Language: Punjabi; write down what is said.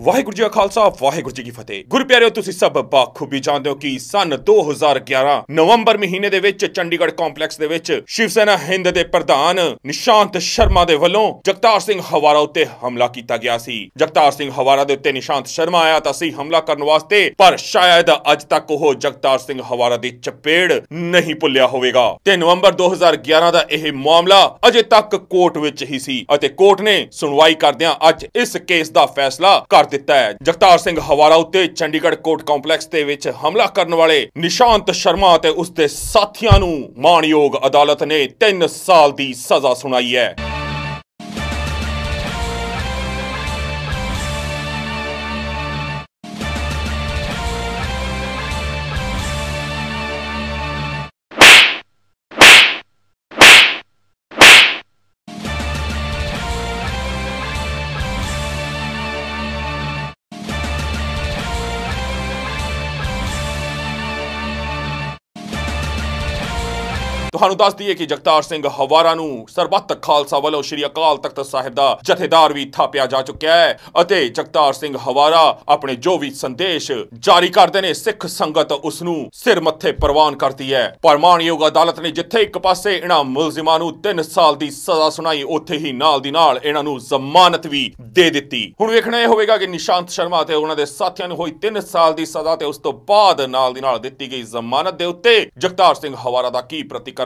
ਵਾਹਿਗੁਰੂ ਜੀ ਕਾ ਖਾਲਸਾ, ਵਾਹਿਗੁਰੂ ਜੀ ਕੀ ਫਤਿਹ। ਗੁਰੂ ਪਿਆਰਿਓ, ਤੁਸੀਂ ਸਭ ਬਾਖੂਬੀ ਜਾਣਦੇ ਹੋ ਕਿ ਸਨ 2011 ਨਵੰਬਰ ਮਹੀਨੇ ਦੇ ਵਿੱਚ ਚੰਡੀਗੜ੍ਹ ਕੰਪਲੈਕਸ ਦੇ ਵਿੱਚ ਸ਼ਿਵ ਸੈਨਾ ਹਿੰਦ ਦੇ ਪ੍ਰਧਾਨ ਨਿਸ਼ਾਂਤ ਸ਼ਰਮਾ ਦੇ ਵੱਲੋਂ ਜਗਤਾਰ ਸਿੰਘ ਹਵਾਰਾ ਉੱਤੇ ਹਮਲਾ ਕੀਤਾ ਗਿਆ ਸੀ। ਜਗਤਾਰ ਸਿੰਘ ਹਵਾਰਾ ਦੇ ਉੱਤੇ ਨਿਸ਼ਾਂਤ ਸ਼ਰਮਾ ਆਇਆ ਤਾਂ ਸੀ ਹਮਲਾ ਕਰਨ ਵਾਸਤੇ, ਪਰ ਸ਼ਾਇਦ ਅੱਜ ਤੱਕ ਉਹ ਜਗਤਾਰ ਸਿੰਘ ਹਵਾਰਾ ਦੀ ਚਪੇੜ ਨਹੀਂ ਭੁੱਲਿਆ ਹੋਵੇਗਾ। ਤੇ ਨਵੰਬਰ 2011 ਦਾ ਇਹ ਮਾਮਲਾ ਅਜੇ ਤੱਕ ਕੋਰਟ ਵਿੱਚ ਹੀ ਸੀ ਅਤੇ ਕੋਰਟ ਨੇ ਸੁਣਵਾਈ ਕਰਦਿਆਂ ਅੱਜ ਇਸ ਕੇਸ ਦਾ ਫੈਸਲਾ ਕਰ ਦਿੱਤਾ ਹੈ। ਜਗਤਾਰ ਸਿੰਘ ਹਵਾਰਾ ਉੱਤੇ ਚੰਡੀਗੜ੍ਹ ਕੋਰਟ ਕੰਪਲੈਕਸ ਦੇ ਵਿੱਚ ਹਮਲਾ ਕਰਨ ਵਾਲੇ ਨਿਸ਼ਾਂਤ ਸ਼ਰਮਾ ਅਤੇ ਉਸ ਦੇ ਸਾਥੀਆਂ ਨੂੰ ਮਾਣਯੋਗ ਅਦਾਲਤ ਨੇ 3 ਸਾਲ ਦੀ ਸਜ਼ਾ ਸੁਣਾਈ ਹੈ। ਤੁਹਾਨੂੰ ਦੱਸ ਦਈਏ ਕਿ ਜਗਤਾਰ ਸਿੰਘ ਹਵਾਰਾ ਨੂੰ ਸਰਬੱਤ ਖਾਲਸਾ ਵੱਲੋਂ ਸ਼੍ਰੀ ਅਕਾਲ ਤਖਤ ਸਾਹਿਬ ਦਾ ਜਥੇਦਾਰ ਵੀ ਥਾਪਿਆ ਜਾ ਚੁੱਕਿਆ ਹੈ ਅਤੇ ਜਗਤਾਰ ਸਿੰਘ ਹਵਾਰਾ ਆਪਣੇ ਜੋ ਵੀ ਸੰਦੇਸ਼ ਜਾਰੀ ਕਰਦੇ ਨੇ, ਸਿੱਖ ਸੰਗਤ ਉਸ ਨੂੰ ਸਿਰ ਮੱਥੇ ਪ੍ਰਵਾਨ ਕਰਦੀ ਹੈ। ਪਰਮਾਨਯੋਗ ਅਦਾਲਤ ਨੇ ਜਿੱਥੇ ਇੱਕ ਪਾਸੇ ਇਹਨਾਂ ਮੁਲਜ਼ਮਾਂ ਨੂੰ 3 ਸਾਲ ਦੀ ਸਜ਼ਾ ਸੁਣਾਈ, ਉੱਥੇ ਹੀ ਨਾਲ ਦੀ ਨਾਲ ਇਹਨਾਂ ਨੂੰ ਜ਼ਮਾਨਤ ਵੀ ਦੇ ਦਿੱਤੀ। ਹੁਣ ਵੇਖਣਾ ਇਹ ਹੋਵੇਗਾ ਕਿ ਨਿਸ਼ਾਂਤ ਸ਼ਰਮਾ ਤੇ ਉਹਨਾਂ ਦੇ ਸਾਥੀਆਂ ਨੂੰ ਹੋਈ 3 ਸਾਲ ਦੀ ਸਜ਼ਾ ਤੇ ਉਸ ਤੋਂ ਬਾਅਦ ਨਾਲ ਦੀ ਨਾਲ ਦਿੱਤੀ ਗਈ ਜ਼ਮਾਨਤ ਦੇ ਉੱਤੇ ਜਗਤਾਰ ਸਿੰਘ ਹਵਾਰਾ ਦਾ ਕੀ ਪ੍ਰਤੀਕਰਮ